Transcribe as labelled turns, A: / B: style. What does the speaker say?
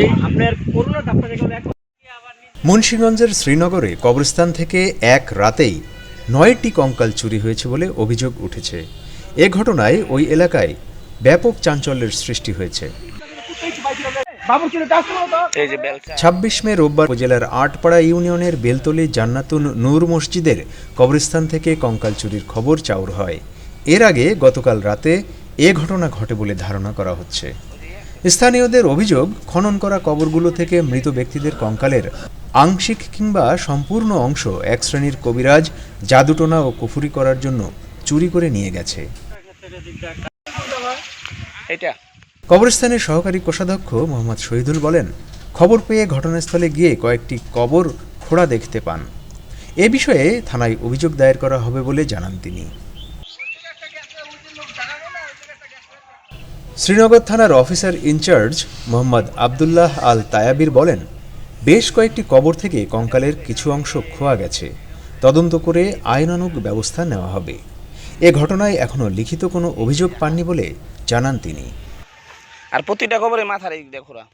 A: এই আপনার করোনাটা আপনার
B: মুন্সীগঞ্জের শ্রীনগরে কবরস্থান থেকে এক রাতেই নয়টি কঙ্কাল চুরি হয়েছে বলে অভিযোগ উঠেছে। এ ঘটনায় ওই এলাকায় ব্যাপক চাঞ্চল্যের সৃষ্টি হয়েছে। ছাব্বিশ মে রোববার উপজেলার আটপাড়া ইউনিয়নের বেলতলি জান্নাতুন নূর মসজিদের কবরস্থান থেকে কঙ্কাল চুরির খবর চাউর হয়। এর আগে গতকাল রাতে এ ঘটনা ঘটে বলে ধারণা করা হচ্ছে। স্থানীয়দের অভিযোগ খনন করা কবরগুলো থেকে মৃত ব্যক্তিদের কঙ্কালের আংশিক কিংবা সম্পূর্ণ অংশ এক শ্রেণির কবিরাজ জাদুটোনা ও কুফুরি করার জন্য চুরি করে নিয়ে গেছে।
C: এটা।
B: কবরস্থানের সহকারী কোষাধ্যক্ষ মোহাম্মদ শহীদুল বলেন খবর পেয়ে ঘটনাস্থলে গিয়ে কয়েকটি কবর খোঁড়া দেখতে পান। এ বিষয়ে থানায় অভিযোগ দায়ের করা হবে বলে জানান তিনি। শ্রীনগর থানার officer in charge Mohammad Abdullah Al Tayabir বলেন, বেশ কয়েকটি কবর থেকে কঙ্কালের কিছু অংশ খোয়া গেছে। তদন্ত করে আইনানুগ ব্যবস্থা নেওয়া হবে। এ ঘটনায় এখনও লিখিত কোনো অভিযোগ পাননি বলে জানান তিনি।
C: আর প্রতিটা কবরে মাথার দেখোরা